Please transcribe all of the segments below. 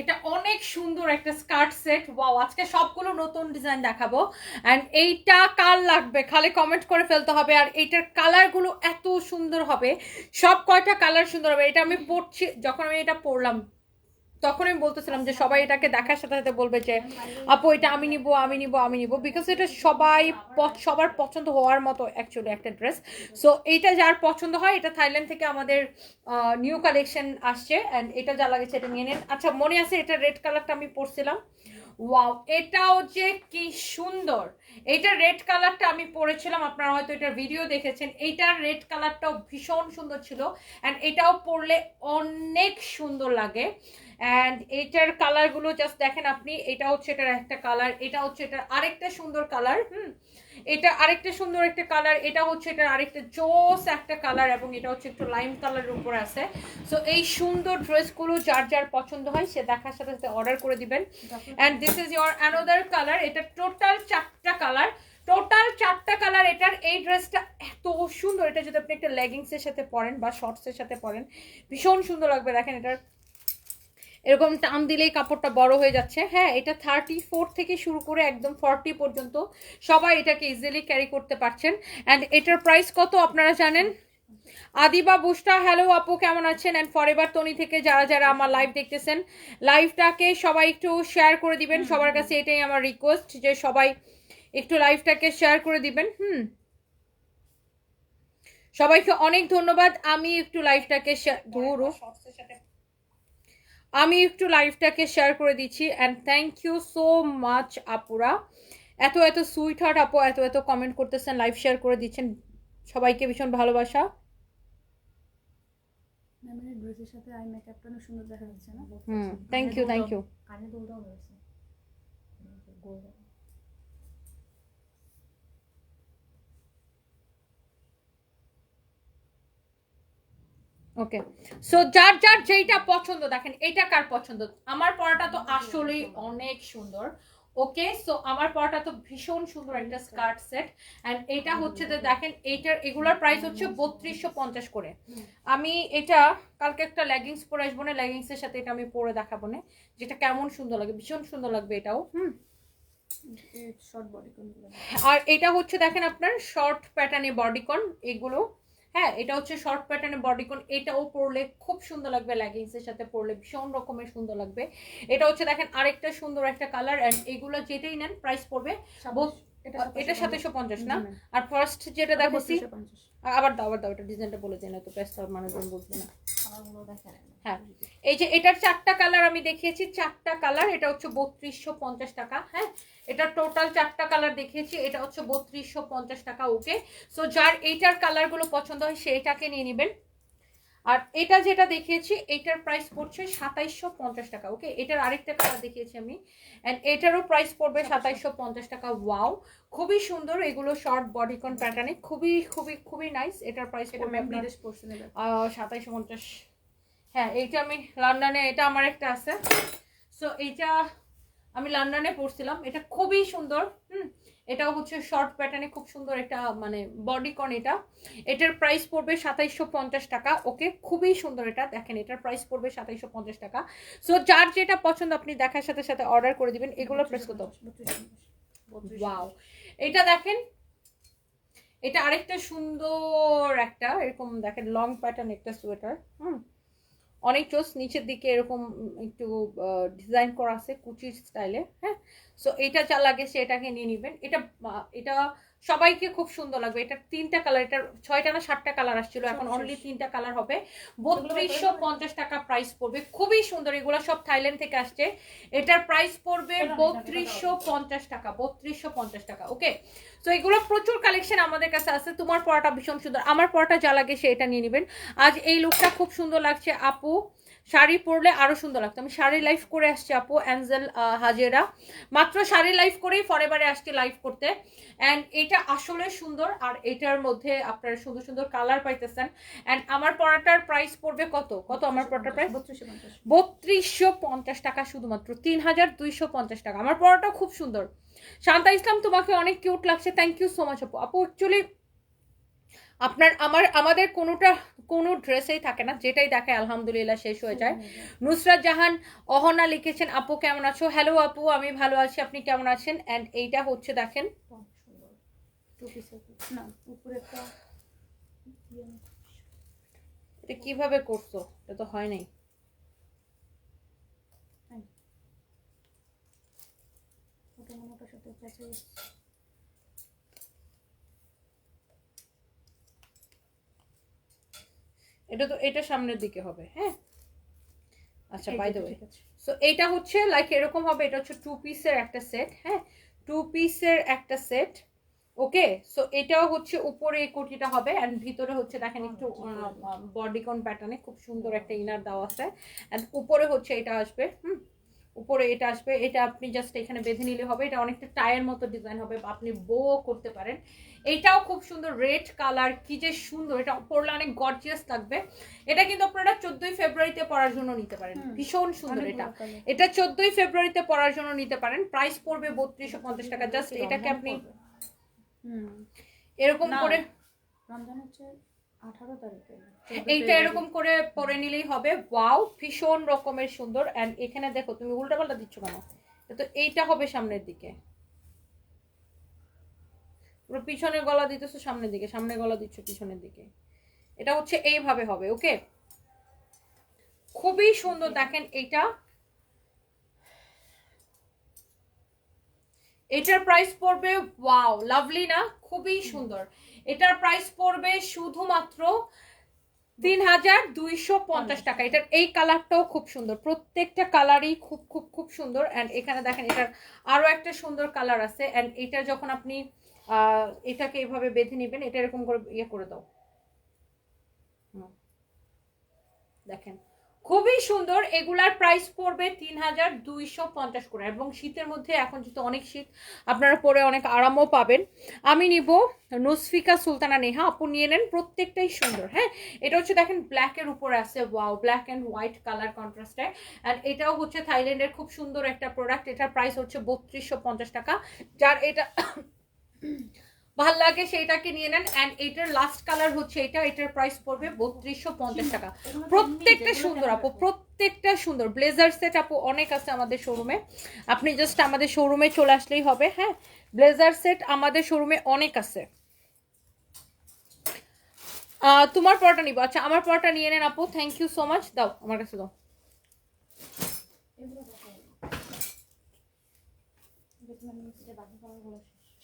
এটা অনেক সুন্দর একটা স্কার্ট সেট। ওয়াও, আজকে সবগুলো নতুন ডিজাইন দেখাবো। অ্যান্ড এইটা কার লাগবে? খালি কমেন্ট করে ফেলতে হবে। আর এইটার কালারগুলো এত সুন্দর হবে। সব কয়টা কালার সুন্দর হবে? এটা আমি পড়ছি, যখন আমি এটা পড়লাম তখন আমি বলতেছিলাম যে সবাই এটাকে দেখার সাথে সাথে বলবে যে, আপু, এটা আমি নিব আমি নিব আমি নিব। বিকজ এটা সবাই সবার পছন্দ হওয়ার মতো অ্যাকচুয়ালি একটা ড্রেস সো এইটা যার পছন্দ হয়, এটা থাইল্যান্ড থেকে আমাদের নিউ কালেকশন আসছে অ্যান্ড এটা যা লাগেছে এটা নিয়ে নেন। আচ্ছা মনে আছে এটা রেড কালারটা আমি পরছিলাম? ওয়াও, এটাও যে কি সুন্দর। এটা রেড কালারটা আমি পরেছিলাম, আপনারা হয়তো এটার ভিডিও দেখেছেন। এইটার রেড কালারটাও ভীষণ সুন্দর ছিল অ্যান্ড এটাও পরলে অনেক সুন্দর লাগে। অ্যান্ড এইটার কালারগুলো জাস্ট দেখেন আপনি, এটা হচ্ছে এটার একটা কালার এটা হচ্ছে এটার আরেকটা সুন্দর কালার হুম। এটা আরেকটা সুন্দর একটা কালার এটা হচ্ছে এটার আরেকটা জোস একটা কালার এবং এটা হচ্ছে একটু লাইম কালারের উপরে আছে। সো এই সুন্দর ড্রেসগুলো যার যার পছন্দ হয় সে দেখার সাথে সাথে অর্ডার করে দিবেন। And this is your another colour এটা টোটাল চারটা কালার টোটাল চারটা কালার এটার এই ড্রেসটা এত সুন্দর। এটা যদি আপনি একটা লেগিংসের সাথে পরেন বা শর্টসের সাথে পরেন ভীষণ সুন্দর লাগবে। দেখেন এটার এরকম টান দিলেই কাপড়টা বড় হয়ে যাচ্ছে। হ্যাঁ এটা থার্টি ফোর থেকে শুরু করে একদম ফর্টি পর্যন্ত সবাই এটাকে ইজিলি ক্যারি করতে পারছেন। অ্যান্ড এটার প্রাইস কত আপনারা জানেন? আদিবা বুস্টা হ্যালো আপু কেমন আছেন? অ্যান্ড ফরএভার তনি থেকে যারা যারা আমার লাইভ দেখতেছেন লাইভটাকে সবাই একটু শেয়ার করে দিবেন। সবার কাছে এটাই আমার রিকোয়েস্ট যে সবাই একটু লাইভটাকে শেয়ার করে দিবেন। হুম। সবাইকে অনেক ধন্যবাদ। আমি একটু লাইভটাকে দূর আমি একটু লাইভটাকে শেয়ার করে দিচ্ছি and thank you so much আপুরা। এত এত সুইট হার্ট আপু এত এত কমেন্ট করতেছেন লাইভ শেয়ার করে দিচ্ছেন। সবাইকে ভীষণ ভালোবাসা। ম্যামের ড্রেসের সাথে আই মেকআপটা সুন্দর দেখা যাচ্ছে না? Hmm thank you thank you কানে দুলটাও রয়েছে ওকে সো যার যার যেইটা পছন্দ দেখেন এটা কার পছন্দ? আমার পড়াটা তো আসলেই অনেক সুন্দর। ওকে সো আমার পড়াটা তো ভীষণ সুন্দর একটা স্কার্ট সেট অ্যান্ড এটা হচ্ছে যে দেখেন এইটার এগুলোর প্রাইস হচ্ছে বত্রিশশো পঞ্চাশ করে। আমি এটা কালকে একটা লেগিংস পরে আসব না লেগিংসের সাথে এটা আমি পরে দেখাবো না। যেটা কেমন সুন্দর লাগে ভীষণ সুন্দর লাগবে এটাও। হুম? আর এটা হচ্ছে দেখেন আপনার শর্ট প্যাটার্নে বডিকন এগুলো। হ্যাঁ এটা হচ্ছে শর্ট প্যাটার্নের বডিকন এটাও পরলে খুব সুন্দর লাগবে লেগিংসের সাথে পরলে ভীষণ রকমের সুন্দর লাগবে। এটা হচ্ছে দেখেন আরেকটা সুন্দর একটা কালার অ্যান্ড এগুলো যেটাই নেন প্রাইস পড়বে এটা সাতাশশো পঞ্চাশ না? আর ফার্স্ট যেটা দেখেছি আবার দাও আবার দাও এটা ডিজাইনটা বলে না তো প্রাইস মানুষজন বুঝবে না। হ্যাঁ এই যে এটার চারটা কালার আমি দেখিয়েছি চারটা কালার এটা হচ্ছে বত্রিশশো পঞ্চাশ টাকা হ্যাঁ? এটা টোটাল চারটা কালার দেখিয়েছি এটা হচ্ছে বত্রিশশো পঞ্চাশ টাকা ওকে সো যার এইটার কালারগুলো পছন্দ হয় সেইটাকে নিয়ে নেবেন। আর এটা যেটা দেখিয়েছি এটার প্রাইস পড়ছে সাতাইশশো পঞ্চাশ টাকা ওকে এটার আরেকটা কালার দেখিয়েছি আমি। অ্যান্ড এটারও প্রাইস পড়বে সাতাইশশো পঞ্চাশ টাকা ওয়াও খুবই সুন্দর এগুলো শর্ট বডিকন প্যাটার্নে খুবই খুবই খুবই নাইস এটার প্রাইস এটা পড়বে ম্যাম আপনার বিদেশ সাতাইশো পঞ্চাশ। হ্যাঁ এইটা আমি লন্ডনে এটা আমার একটা আছে। সো এইটা আমি লন্ডনে পড়ছিলাম এটা খুবই সুন্দর হুম? এটাও হচ্ছে শর্ট প্যাটার্নে খুব সুন্দর একটা মানে বডিকন এটা। এটার প্রাইস পড়বে সাতাইশশো পঞ্চাশ টাকা। ওকে খুবই সুন্দর এটা। দেখেন এটার প্রাইস পড়বে সাতাইশশো পঞ্চাশ টাকা। সো যার যেটা পছন্দ আপনি দেখার সাথে সাথে অর্ডার করে দিবেন। এগুলো প্রেস কত? ওয়াও এটা দেখেন এটা আরেকটা সুন্দর একটা এরকম দেখেন লং প্যাটার্ন একটা সোয়েটার হুম? অনেক চোস নিচের দিকে এরকম একটু ডিজাইন করা আছে কুচির স্টাইলে হ্যাঁ? সো এটা যা লাগে সেটাকে নিয়ে নেবেন। এটা এটা সবাইকে খুব সুন্দর লাগবে। এটা তিনটা কালার এটা ছয়টা না সাতটা কালার আসছিল এখন অনলি তিনটা কালার হবে। বত্রিশশো পঞ্চাশ টাকা প্রাইস পড়বে। খুবই সুন্দর এগুলো সব থাইল্যান্ড থেকে আসছে। এটার প্রাইস পড়বে বত্রিশশো পঞ্চাশ টাকা বত্রিশশো পঞ্চাশ টাকা ওকে তো এগুলো প্রচুর কালেকশন আমাদের কাছে আছে। তোমার পড়াটা ভীষণ সুন্দর। আমার পড়াটা যা লাগে সে এটা নিয়ে নেবেন। আজ এই লুকটা খুব সুন্দর লাগছে আপু। শাড়ি পরলে আরও সুন্দর লাগতো। আমি শাড়ি লাইভ করে আসছি আপু অ্যাঞ্জেল হাজেরা। মাত্র শাড়ি লাইভ করেই ফরেবারে আসছি লাইভ করতে। অ্যান্ড এটা আসলে সুন্দর, আর এটার মধ্যে আপনারা সুন্দর সুন্দর কালার পাইতেছেন। অ্যান্ড আমার পড়াটার প্রাইস পড়বে কত? কত আমার পড়াটার প্রাইস বত্রিশশো পঞ্চাশ টাকা শুধুমাত্র তিন হাজার দুইশো পঞ্চাশ টাকা। আমার পড়াটা খুব সুন্দর। শান্তা ইসলাম, তোমাকে অনেক কিউট লাগছে। থ্যাংক ইউ সো মাচ আপু। আপু অ্যাকচুয়ালি আপনার আমার আমাদের কোনোটা কোনো ড্রেসেই থাকে না যেটাই দেখে আলহামদুলিল্লাহ শেষ হয়ে যায়। নুসরাত জাহান অহনা লিখেছেন আপু কেমন আছো? হ্যালো আপু আমি ভালো আছি আপনি কেমন আছেন? অ্যান্ড এইটা হচ্ছে দেখেন। এটা কীভাবে করছ? এটা তো হয় নাই। হয়। সাথে এটা তো এটা সামনের দিকে হবে হ্যাঁ? আচ্ছা বাই দ্য ওয়ে সো এটা হচ্ছে লাইক এরকম হবে এটা হচ্ছে টু পিসের একটা সেট হ্যাঁ? টু পিসের একটা সেট ওকে সো এটাও হচ্ছে উপরে এই কোটিটা হবে অ্যান্ড ভিতরে হচ্ছে দেখেন একটু বডিকন প্যাটার্নে খুব সুন্দর একটা ইনার দেওয়া আছে অ্যান্ড উপরে হচ্ছে এটা আসবে হুম? উপরে এটা আসবে এটা আপনি জাস্ট এখানে বেঁধে নিলে হবে এটা অনেকটা টায়ের মতো ডিজাইন হবে বা আপনি বো করতে পারেন। এইটাও খুব সুন্দর রেড কালার কি যে সুন্দর এটা পরলে অনেক গর্জিয়াস লাগবে। এটা কিন্তু আপনারা চোদ্দই ফেব্রুয়ারিতে পরার জন্য নিতে পারেন ভীষণ সুন্দর এটা। এটা চোদ্দই ফেব্রুয়ারিতে পরার জন্য নিতে পারেন প্রাইস পড়বে বত্রিশশো পঞ্চাশ টাকা জাস্ট এটাকে আপনি হুম। এরকম করে রমজান হচ্ছে আঠারো তারিখে। এইটা এরকম করে পরে নিলেই হবে। ওয়াও ভীষণ রকমের সুন্দর। এন্ড এখানে দেখো তুমি উল্টা পাল্টা দিচ্ছ কেন? তো এইটা হবে সামনের দিকে। পুরো পিছনের গলা দিতেছো সামনের দিকে সামনে গলা দিচ্ছ পিছনের দিকে। এটা হচ্ছে এইভাবে হবে ওকে? খুবই সুন্দর দেখেন এইটা। এটার প্রাইস পড়বে ওয়াও লাভলি না? খুবই সুন্দর। এটার প্রাইস পড়বে শুধুমাত্র তিন হাজার দুইশো পঞ্চাশ টাকা। এটার এই কালারটাও খুব সুন্দর। প্রত্যেকটা কালারই খুব খুব খুব সুন্দর। অ্যান্ড এখানে দেখেন, এটার আরও একটা সুন্দর কালার আছে। অ্যান্ড এটা যখন আপনি এটাকে এভাবে বেঁধে নেবেন, এটা এরকম করে ইয়ে করে দাও। দেখেন। খুবই সুন্দর। এগুলার প্রাইস পড়বে তিন হাজার দুইশো পঞ্চাশ করে। এবং শীতের মধ্যে এখন যেহেতু অনেক শীত, আপনারা পরে অনেক আরামও পাবেন। আমি নিব নুসফিকা সুলতানা নেহা। আপু নিয়ে নেন, প্রত্যেকটাই সুন্দর হ্যাঁ? এটা হচ্ছে দেখেন ব্ল্যাকের উপরে আছে wow black and white colour কন্ট্রাস্টে and এটাও হচ্ছে থাইল্যান্ডের খুব সুন্দর একটা প্রোডাক্ট এটার প্রাইস হচ্ছে বত্রিশশো পঞ্চাশ টাকা। যার এটা ভালো লাগে সেইটাকে নিয়ে নেন। অ্যান্ড এটার লাস্ট কালার হচ্ছে এটা এটার প্রাইস পড়বে বত্রিশশো পঞ্চাশ টাকা। প্রত্যেকটা সুন্দর আপু প্রত্যেকটা সুন্দর। ব্লেজার সেট আপু অনেক আছে আমাদের শোরুমে আপনি জাস্ট আমাদের শোরুমে চলে আসলেই হবে হ্যাঁ? ব্লেজার সেট আমাদের শোরুমে অনেক আছে। তোমার পরটা নিবো। আচ্ছা আমার পরটা নিয়ে নেন আপু। থ্যাংক ইউ সো মাচ দাও আমার কাছে দাও।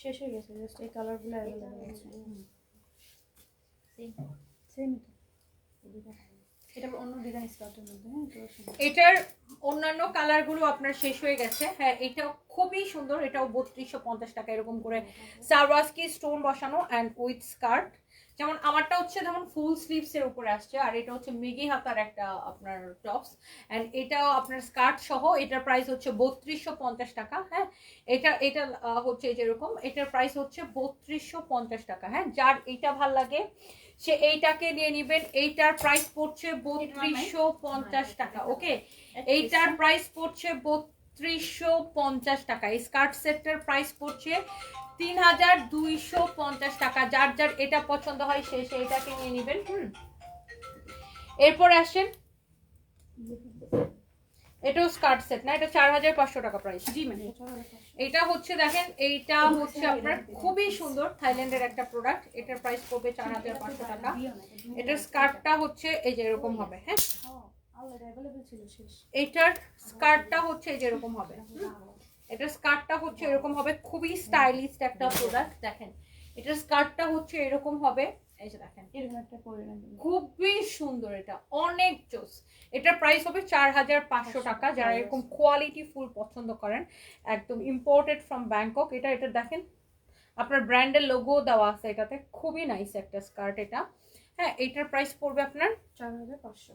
শেষ হয়ে গেছে জাস্ট এই কালারগুলো অ্যাভেলেবল আছে সেম এটা অন্য ডিজাইন মধ্যে হ্যাঁ। এটার অন্যান্য কালারগুলো আপনার শেষ হয়ে গেছে। হ্যাঁ এটা খুবই সুন্দর এটাও বত্রিশশো পঞ্চাশ টাকা এরকম করে সারওয়াস্কি স্টোন বসানো অ্যান্ড উইথ স্কার্ট যেমন আমারটা হচ্ছে যেমন ফুল স্লিভস এর উপরে আসছে, আর এটা হচ্ছে মেগি হাতার একটা আপনার টপস অ্যান্ড এটাও আপনার স্কার্ট সহ, এটার প্রাইস হচ্ছে বত্রিশশো পঞ্চাশ টাকা হ্যাঁ? এটা এটা হচ্ছে যেরকম এটার প্রাইস হচ্ছে বত্রিশশো পঞ্চাশ টাকা হ্যাঁ? যার এইটা ভালো লাগে, সে এইটাকে নিয়ে নিবেন, এইটার প্রাইস পড়ছে বত্রিশশো পঞ্চাশ টাকা ওকে এইটার প্রাইস পড়ছে বত্রিশশো পঞ্চাশ টাকা, এই স্কার্ট সেটটার প্রাইস পড়ছে তিন হাজার দুইশো পঞ্চাশ টাকা। যার যার এটা পছন্দ হয় সে সেইটাকে নিয়ে নেবেন হুম। এরপর আসেন এটাও স্কার্ট সেট না? এটা চার হাজার পাঁচশো টাকা প্রাইস জি ম্যাম এটা হচ্ছে দেখেন এইটা হচ্ছে আপনার খুবই সুন্দর থাইল্যান্ডের একটা প্রোডাক্ট এটার প্রাইস পড়বে চার হাজার পাঁচশো টাকা। এটার স্কার্টটা হচ্ছে এই যে এরকম হবে হ্যাঁ? হ্যাঁ। এটার স্কার্টটা হচ্ছে এই যে এরকম হবে এটার স্কার্টটা হচ্ছে এরকম হবে খুবই স্টাইলিশ একটা প্রোডাক্ট দেখেন। এটার স্কার্টটা হচ্ছে এরকম হবে এই যে দেখেন। খুবই সুন্দর এটা অনেক জোস। এটার প্রাইস হবে চার হাজার পাঁচশো টাকা যারা এরকম কোয়ালিটি ফুল পছন্দ করেন একদম ইম্পোর্টেড ফ্রম ব্যাংকক এটা এটা দেখেন আপনার ব্র্যান্ডের লোগো দেওয়া আছে এটাতে খুবই নাইস একটা স্কার্ট এটা। হ্যাঁ এটার প্রাইস পড়বে আপনার চার হাজার পাঁচশো।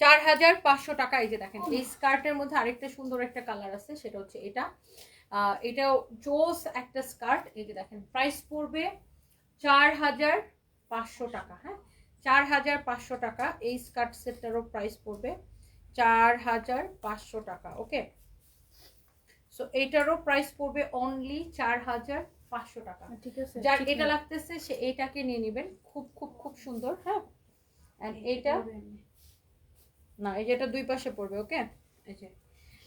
চার হাজার পাঁচশো টাকা এই যে দেখেন এই স্কার্টের মধ্যে আরেকটা সুন্দর একটা কালার আছে সেটা হচ্ছে এটা। এটাও জোস একটা স্কার্ট এই যে দেখেন প্রাইস পড়বে চার হাজার পাঁচশো টাকা হ্যাঁ? চার হাজার পাঁচশো টাকা এই স্কার্ট সেটটারও প্রাইস পড়বে চার হাজার পাঁচশো টাকা ওকে? সো এইটারও প্রাইস পড়বে অনলি চার হাজার পাঁচশো টাকা। ঠিক আছে যার এটা লাগতেছে সে এটাকে নিয়ে নেবেন খুব খুব খুব সুন্দর হ্যাঁ? অ্যান্ড এইটা না এই যে এটা দুই পাশে পড়বে ওকে এই যে।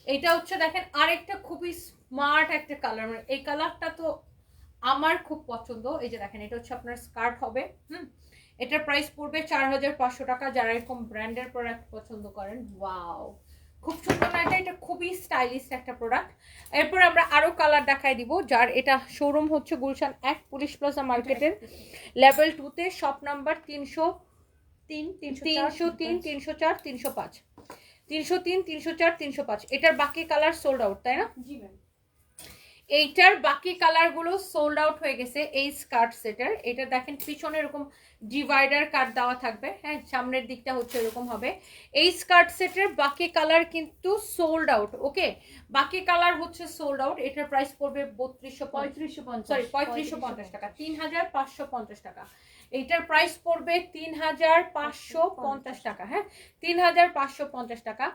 এইটা হচ্ছে দেখেন আরেকটা খুবই স্মার্ট একটা কালার মানে এই কালারটা তো আমার খুব পছন্দ। এই যে দেখেন এটা হচ্ছে আপনার স্কার্ট হবে হুম? এটার প্রাইস পড়বে চার হাজার পাঁচশো টাকা যারা এরকম ব্র্যান্ডের প্রোডাক্ট পছন্দ করেন ওয়াও খুব সুন্দর না এটা? এটা খুবই স্টাইলিশ একটা প্রোডাক্ট এরপর আমরা আরও কালার দেখাই দিব যার এটা শোরুম হচ্ছে গুলশান এক পুলিশ প্লাজা মার্কেটের লেভেল টুতে শপ নাম্বার তিনশো তিন তিনশো তিন তিনশো চার তিনশো পাঁচ। তিনশো তিন তিনশো চার তিনশো পাঁচ। এটার বাকি কালার সোল্ড আউট তাই না? জি ম্যাম এইটার বাকি কালারগুলো সোল্ড আউট হয়ে গেছে এই স্কার্ট সেটার এটা দেখেন পিছনে এরকম ডিভাইডার কাট দেওয়া থাকবে। হ্যাঁ সামনের দিকটা হচ্ছে এরকম হবে। এই স্কার্ট সেটের বাকি কালার কিন্তু সোল্ড আউট ওকে বাকি কালার হচ্ছে সোল্ড আউট এটার প্রাইস পড়বে বত্রিশশো পঁয়ত্রিশশো পঞ্চাশ। সরি পঁয়ত্রিশশো পঞ্চাশ টাকা তিন হাজার পাঁচশো পঞ্চাশ টাকা। এইটার প্রাইস পড়বে তিন হাজার পাঁচশো পঞ্চাশ টাকা হ্যাঁ? তিন হাজার পাঁচশো পঞ্চাশ টাকা।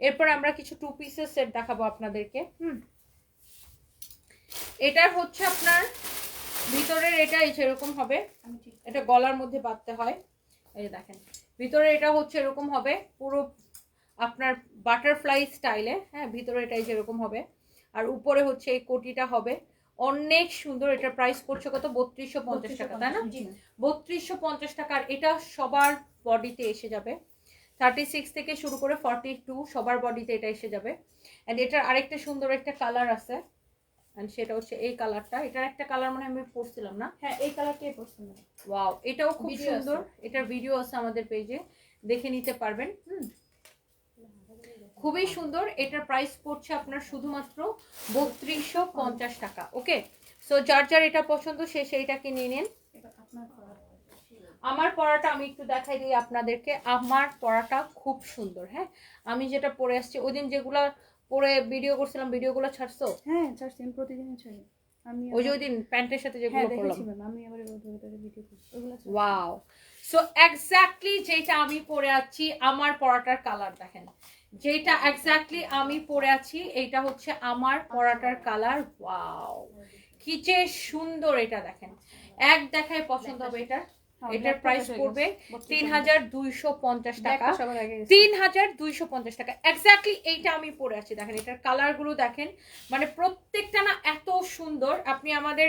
এরপর আমরা কিছু টু পিসের সেট দেখাবো আপনাদেরকে হুম? এটার হচ্ছে আপনার ভিতরের এটা এই এরকম হবে। এটা গলার মধ্যে বাঁধতে হয়। এই যে দেখেন ভিতরে এটা হচ্ছে এরকম হবে। পুরো আপনার বাটারফ্লাই স্টাইলে হ্যাঁ ভিতরে এটাই যেরকম হবে। আর উপরে হচ্ছে এই কোটিটা হবে। অনেক সুন্দর এটার প্রাইস পড়ছে কত? বত্রিশশো পঞ্চাশ টাকা তাই না? বত্রিশশো পঞ্চাশ টাকার এটা সবার বডিতে এসে যাবে। থার্টি সিক্স থেকে শুরু করে ফর্টি টু সবার বডিতে এটা এসে যাবে। অ্যান্ড এটার আরেকটা সুন্দর একটা কালার আছে। অ্যান্ড সেটা হচ্ছে এই কালারটা এটার একটা কালার মানে আমি পড়ছিলাম না। হ্যাঁ এই কালারটাই পছন্দ ওয়াও এটাও খুব সুন্দর। এটার ভিডিও আছে আমাদের পেজে দেখে নিতে পারবেন। হুম। খুবই সুন্দর। এটার প্রাইস পড়ছে আপনার শুধুমাত্র বত্রিশশো পঞ্চাশ টাকা। ওকে সো যার যার এটা পছন্দ সে সেইটাকে নিয়ে নিন। আমার পড়াটা আমি একটু দেখাই দিই আপনাদেরকে। আমার পড়াটা খুব সুন্দর হ্যাঁ? আমি যেটা পরে আসছি ওই দিন যেগুলো পরে ভিডিও করছিলাম ভিডিওগুলো ছাড়ছো? হ্যাঁ চার্জ আমি প্রতিদিনই চাই আমি ওই যে ওই দিন প্যান্টের সাথে হ্যাঁ যেগুলো করলাম আমি আবার ভিডিও করছি ছাড়। ওয়াও সো এক্স্যাক্টলি যেটা আমি পরে আছি আমার পরাটার কালার দেখেন। যেটা এক্স্যাক্টলি আমি পরে আছি এইটা হচ্ছে আমার পরাটার কালার ওয়াও কি যে সুন্দর এটা দেখেন। এক দেখায় পছন্দ হবে এটা হ্যাঁ, এটার black প্রাইস পড়বে তিন হাজার দুইশো পঞ্চাশ টাকা। তিন হাজার দুইশো পঞ্চাশ টাকা। এক্স্যাক্টলি এইটা আমি পরে আছি দেখেন এটার কালারগুলো দেখেন। মানে প্রত্যেকটা না এত সুন্দর। আপনি আমাদের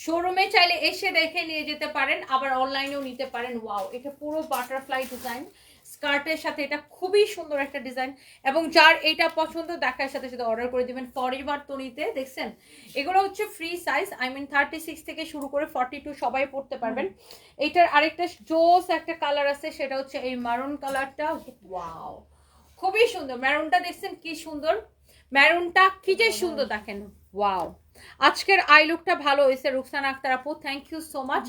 শোরুমে চাইলে এসে দেখে নিয়ে যেতে পারেন আবার অনলাইনেও নিতে পারেন। ওয়াও এটা পুরো বাটারফ্লাই ডিজাইন স্কার্টের সাথে এটা খুবই সুন্দর একটা ডিজাইন এবং যার এইটা পছন্দ দেখার সাথে সাথে অর্ডার করে দিবেন ফরিবার তনিতে, দেখছেন? এগুলো হচ্ছে free size I mean thirty six থেকে শুরু করে ফর্টি টু সবাই পড়তে পারবেন। এইটার আরেকটা জোস একটা কালার আছে, সেটা হচ্ছে এই মারুন কালারটা ওয়াও খুবই সুন্দর। ম্যারুনটা দেখছেন কি সুন্দর? ম্যারুনটা কি যে সুন্দর, দেখেন। ওয়াও আজকের আই লুকটা ভালো হয়েছে রুকসানা আক্তার আপু thank you so much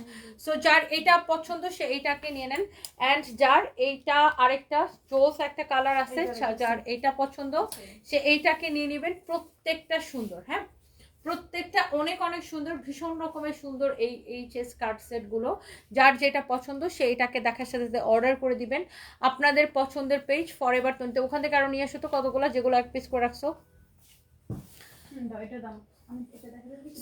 so যার এটা পছন্দ সে এইটাকে নিয়ে নেন। অ্যান্ড যার এইটা আরেকটা জোস একটা কালার আছে যার এইটা পছন্দ সে এইটাকে নিয়ে নেবেন। প্রত্যেকটা সুন্দর হ্যাঁ? প্রত্যেকটা অনেক অনেক সুন্দর ভীষণ রকমের সুন্দর এই এই যে স্কার্ট সেটগুলো যার যেটা পছন্দ সে এটাকে দেখার সাথে সাথে অর্ডার করে দিবেন। আপনাদের পছন্দের পেজ ফর এভার টোয়েন্টি ওখান থেকে আরও নিয়ে আসো তো কতগুলো যেগুলো এক পিস করে রাখছো হুম, দাও, এটা দাও। আমি এটা দেখাতে দিচ্ছি।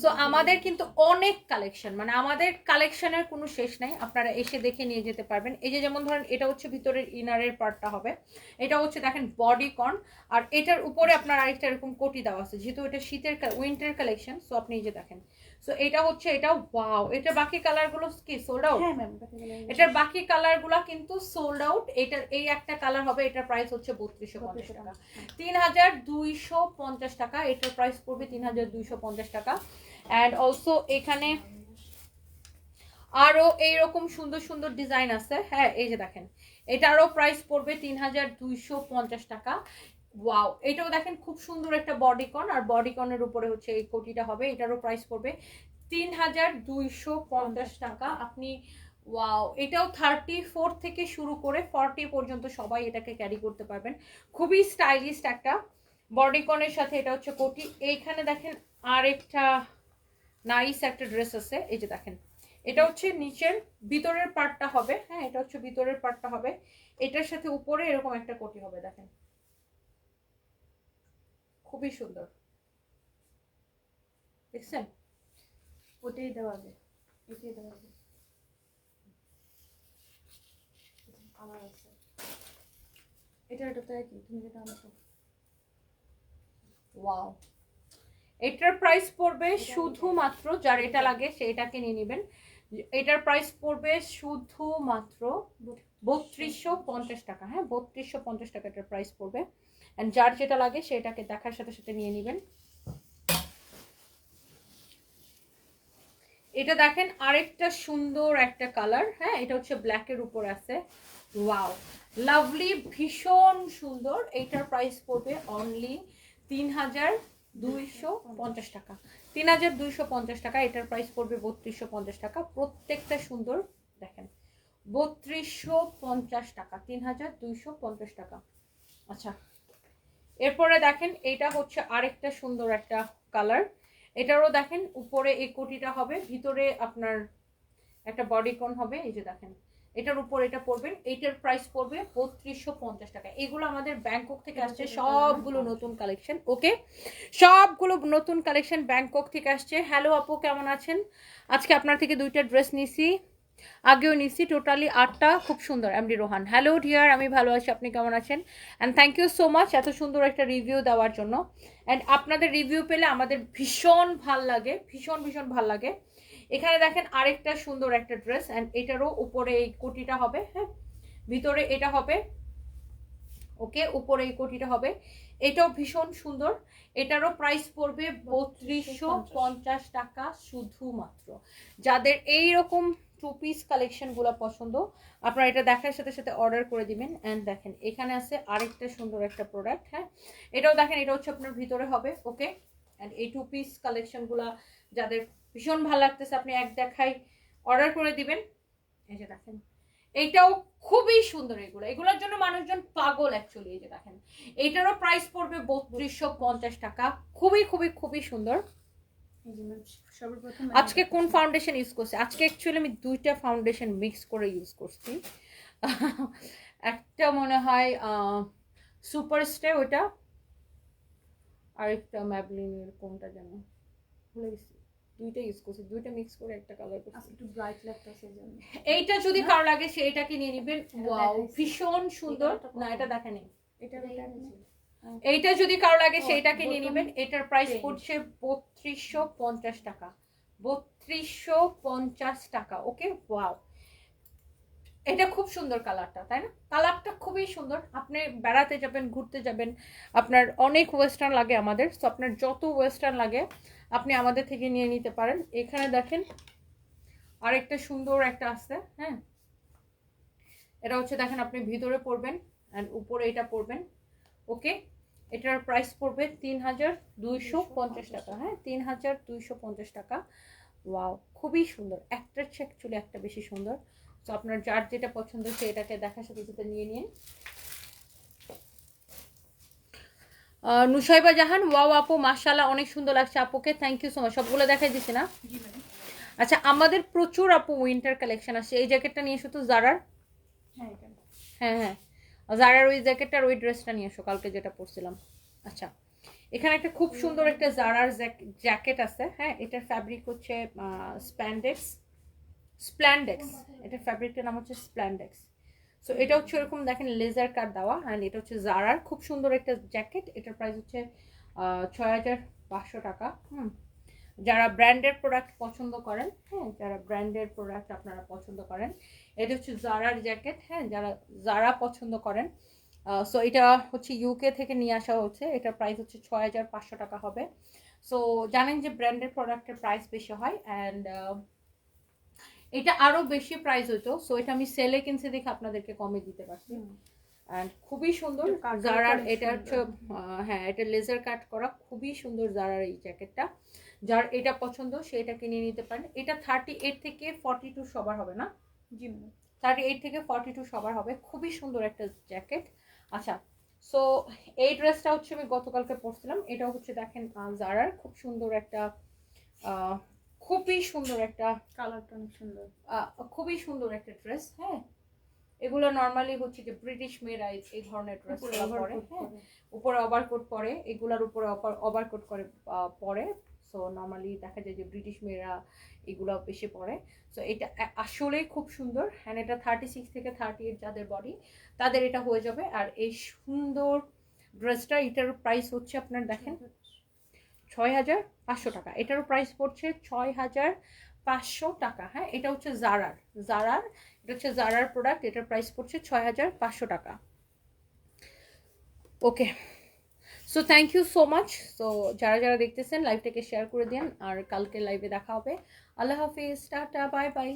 সো আমাদের কিন্তু অনেক কালেকশন মানে আমাদের কালেকশনের কোনো শেষ নাই। আপনারা এসে দেখে নিয়ে যেতে পারবেন। এই যে যেমন ধরেন এটা হচ্ছে ভিতরের ইনারের পার্টটা হবে। এটা হচ্ছে দেখেন বডি কর্ন আর এটার উপরে আপনার আরেকটা এরকম কোটি দেওয়া আছে। যেহেতু এটা শীতের উইন্টার কালেকশন সো আপনি এই যে দেখেন সো এটা হচ্ছে এটা ওয়াও এটা বাকি কালারগুলো কি? সোল্ড আউট হ্যাঁ ম্যাম এটার বাকি কালারগুলো কিন্তু সোল্ড আউট এটার এই একটা কালার হবে এটার প্রাইস হচ্ছে বত্রিশশো পঞ্চাশ টাকা। তিন হাজার দুইশো পঞ্চাশ টাকা এটার প্রাইস পড়বে তিন হাজার দুইশো পঞ্চাশ টাকা। অ্যান্ড অলসো এখানে আরও এইরকম সুন্দর সুন্দর ডিজাইন আছে। হ্যাঁ এই যে দেখেন এটারও প্রাইস পড়বে তিন হাজার দুইশো পঞ্চাশ টাকা। ওয়াও এটাও দেখেন খুব সুন্দর একটা বডিকন আর বডিকনের উপরে হচ্ছে এই কোটিটা হবে এটারও প্রাইস পড়বে তিন হাজার দুইশো পঞ্চাশ টাকা। আপনি ওয়াও এটাও থার্টি ফোর থেকে শুরু করে ফর্টি পর্যন্ত সবাই এটাকে ক্যারি করতে পারবেন। খুবই স্টাইলিশ একটা বডিকনের সাথে এটা হচ্ছে কোটি। এইখানে দেখেন আরেকটা নাইস একটা ড্রেস আছে এই যে দেখেন। এটা হচ্ছে নিচের ভিতরের পার্টটা হবে হ্যাঁ এটা হচ্ছে ভিতরের পার্টটা হবে। এটার সাথে উপরে এরকম একটা কোটি হবে দেখেন। খুবই সুন্দর। দেখছেন? ওটাই দেওয়া আগে এটাই দেওয়া আগে আমার আছে। এটা এটা তো একই তুমি যেটা আনছো। ওয়াও। এটার প্রাইস পড়বে শুধুমাত্র যার এটা লাগে সেটাকে নিয়ে নেবেন। এটার প্রাইস পড়বে শুধুমাত্র বত্রিশশো। পঞ্চাশ টাকা হ্যাঁ বত্রিশশো পঞ্চাশ টাকা এটার প্রাইস পড়বে। অ্যান্ড যার যেটা লাগে সেটাকে দেখার সাথে সাথে নিয়ে নেবেন। এটা দেখেন আরেকটা সুন্দর একটা কালার হ্যাঁ? এটা হচ্ছে ব্ল্যাকের উপর আছে। ওয়াও লাভলি ভীষণ সুন্দর। এইটার প্রাইস পড়বে অনলি তিন হাজার দুইশো পঞ্চাশ টাকা। তিন হাজার দুইশো পঞ্চাশ টাকা, এটার প্রাইস পড়বে বত্রিশশো পঞ্চাশ টাকা। প্রত্যেকটা সুন্দর, দেখেন। বত্রিশশো পঞ্চাশ টাকা তিন হাজার দুইশো পঞ্চাশ টাকা। আচ্ছা এরপরে দেখেন এটা হচ্ছে আরেকটা সুন্দর একটা কালার। এটারও দেখেন উপরে এই কোটিটা হবে ভিতরে আপনার একটা বডিকন হবে এই যে দেখেন। এটার উপর এটা পড়বেন এইটার প্রাইস পড়বে বত্রিশশো পঞ্চাশ টাকা। এগুলো আমাদের ব্যাংকক থেকে আসছে সবগুলো নতুন কালেকশন ওকে সবগুলো নতুন কালেকশন ব্যাংকক থেকে আসছে। হ্যালো আপু কেমন আছেন? আজকে আপনার থেকে দুইটা ড্রেস নিছি। আগেও নিচ্ছি টোটালি আটটা, খুব সুন্দর এমডি রোহান হ্যালো ডিয়ার আমি ভালো আছি, আপনি কেমন আছেন? And thank you so much এত সুন্দর একটা রিভিউ দেওয়ার জন্য। অ্যান্ড আপনাদের রিভিউ পেলে আমাদের ভীষণ ভালো লাগে, ভীষণ ভীষণ ভালো লাগে। এখানে দেখেন আরেকটা সুন্দর একটা ড্রেস অ্যান্ড এটারও উপরে এই কোটিটা হবে হ্যাঁ? ভিতরে এটা হবে, ওকে, উপরে এই কোটিটা হবে। এটাও ভীষণ সুন্দর, এটারও প্রাইস পড়বে বত্রিশশো পঞ্চাশ টাকা শুধুমাত্র। যাদের এই রকম টু পিস কালেকশনগুলো পছন্দ। আপনারা এটা দেখার সাথে সাথে অর্ডার করে দিবেন। অ্যান্ড দেখেন, এখানে আছে আরেকটা সুন্দর একটা প্রোডাক্ট হ্যাঁ? এটাও দেখেন, এটা হচ্ছে আপনার ভিতরে হবে ওকে অ্যান্ড এই টু পিস কালেকশনগুলো যাদের ভীষণ ভালো লাগতেছে, আপনি এক দেখাই অর্ডার করে দিবেন। এই যে দেখেন, এইটাও খুবই সুন্দর এগুলো। এগুলোর জন্য মানুষজন পাগল অ্যাকচুয়ালি এই যে দেখেন। এইটারও প্রাইস পড়বে বত্রিশশো পঞ্চাশ টাকা। খুবই খুবই খুবই সুন্দর এই যে ম্যাম সর্বপ্রথম আজকে কোন ফাউন্ডেশন ইউজ করছি? আজকে অ্যাকচুয়ালি আমি দুইটা ফাউন্ডেশন মিক্স করে ইউজ করছি। একটা মনে হয় সুপার স্টে ওইটা আরেকটা ম্যাবলিনের কোনটা যেন ভুলে গেছি। দুইটা ইউজ করছি দুইটা মিক্স করে একটা কালার করছি। একটু ব্রাইট লাগতেছে এই এইটা যদি কারও লাগে সেটাকে নিয়ে নিবেন। ওয়াও ভীষণ সুন্দর। না এটা দেখেনি এটা এইটা যদি কারও লাগে সেইটাকে নিয়ে নেবেন। এটার প্রাইস. পড়ছে বত্রিশশো পঞ্চাশ টাকা। বত্রিশশো পঞ্চাশ টাকা ওকে ওয়াও এটা খুব সুন্দর কালারটা তাই না? কালারটা খুবই সুন্দর। আপনি বেড়াতে যাবেন ঘুরতে যাবেন আপনার অনেক ওয়েস্টার্ন লাগে আমাদের তো আপনার যত ওয়েস্টার্ন লাগে আপনি আমাদের থেকে নিয়ে নিতে পারেন। এখানে দেখেন আরেকটা সুন্দর একটা আছে হ্যাঁ? এটা হচ্ছে দেখেন আপনি ভিতরে পড়বেন অ্যান্ড উপরে এটা পড়বেন ওকে এটার প্রাইস পড়বে তিন হাজার দুইশো পঞ্চাশ টাকা হ্যাঁ তিন হাজার দুইশো পঞ্চাশ টাকা। ওয়াও খুবই সুন্দর। একটা হচ্ছে অ্যাকচুয়ালি একটা বেশি সুন্দর। তো আপনার যার যেটা পছন্দ সেটাকে দেখার সাথে সাথে নিয়ে নিন। নুসাইবা জাহান ওয়াও আপু মাশাল্লাহ অনেক সুন্দর লাগছে আপুকে। থ্যাংক ইউ সো মাচ সবগুলো দেখাই দিচ্ছি না? আচ্ছা আমাদের প্রচুর আপু উইন্টার কালেকশন আছে এই জ্যাকেটটা নিয়ে এসো তো জারার হ্যাঁ এটা। হ্যাঁ হ্যাঁ। জারার ওই জ্যাকেটটার ওই ড্রেসটা নিয়ে এসো, কালকে যেটা পরছিলাম। আচ্ছা এখানে একটা খুব সুন্দর একটা জারার জ্যাকেট আছে হ্যাঁ? এটার ফ্যাব্রিক হচ্ছে স্প্যান্ডেক্স স্প্ল্যান্ডেক্স এটার ফ্যাব্রিকটার নাম হচ্ছে স্প্ল্যান্ডেক্স সো এটা হচ্ছে ওরকম, দেখেন লেজার কাট দেওয়া অ্যান্ড এটা হচ্ছে জারার খুব সুন্দর একটা জ্যাকেট এটার প্রাইস হচ্ছে ছয় হাজার পাঁচশো টাকা, হুম? যারা ব্র্যান্ডের প্রোডাক্ট পছন্দ করেন হ্যাঁ? যারা ব্র্যান্ডের প্রোডাক্ট আপনারা পছন্দ করেন এটা হচ্ছে জারার জ্যাকেট হ্যাঁ যারা জারা পছন্দ করেন সো এটা হচ্ছে ইউকে থেকে নিয়ে আসা হচ্ছে এটার প্রাইস হচ্ছে ছয় হাজার পাঁচশো টাকা হবে। সো জানেন যে ব্র্যান্ডের প্রোডাক্টের প্রাইস বেশি হয় অ্যান্ড এটা আরও বেশি প্রাইস হতো সো এটা আমি সেলে কিনছে দেখে আপনাদেরকে কমে দিতে পারছি। অ্যান্ড খুবই সুন্দর এটা জারার এটা হচ্ছে হ্যাঁ এটা লেজার কাট করা খুবই সুন্দর জারার এই জ্যাকেটটা যার এটা পছন্দ সেটা কিনে নিতে পারেন। এটা থার্টি এইট থেকে ফর্টি টু সবার হবে না। জি ম্যাম। থার্টি এইট থেকে ফর্টি টু সবার হবে। খুবই সুন্দর একটা জ্যাকেট আচ্ছা সো এই ড্রেসটা হচ্ছে আমি গতকালকে পরছিলাম। এটাও হচ্ছে দেখেন জারার খুব সুন্দর একটা খুবই সুন্দর একটা কালারটা অনেক সুন্দর। খুবই সুন্দর একটা ড্রেস হ্যাঁ? এগুলো নর্মালি হচ্ছে যে ব্রিটিশ মেয়েরা এই- ধরনের ড্রেস পরে। হ্যাঁ। উপরে ওভারকোট পরে এগুলার উপরে ওভারকোট করে পরে। সো নর্মালি দেখা যায় যে ব্রিটিশ মেয়েরা এগুলো বেশি পরে। সো এটা আসলেই খুব সুন্দর। অ্যান্ড এটা থার্টি সিক্স থেকে থার্টি এইট যাদের বডি তাদের এটা হয়ে যাবে। আর এই সুন্দর ড্রেসটা এটার প্রাইস হচ্ছে আপনার দেখেন ছয় হাজার পাঁচশো টাকা। এটারও প্রাইস পড়ছে ছয় হাজার পাঁচশো টাকা। হ্যাঁ এটা হচ্ছে জারার জারার এটা হচ্ছে জারার প্রোডাক্ট এটার প্রাইস পড়ছে ছয় হাজার পাঁচশো টাকা। Okay so thank you so much so যারা যারা দেখতেছেন লাইভটাকে শেয়ার করে দিন, আর কালকে লাইভে দেখা হবে। আল্লাহ হাফিজ, টাটা বাই বাই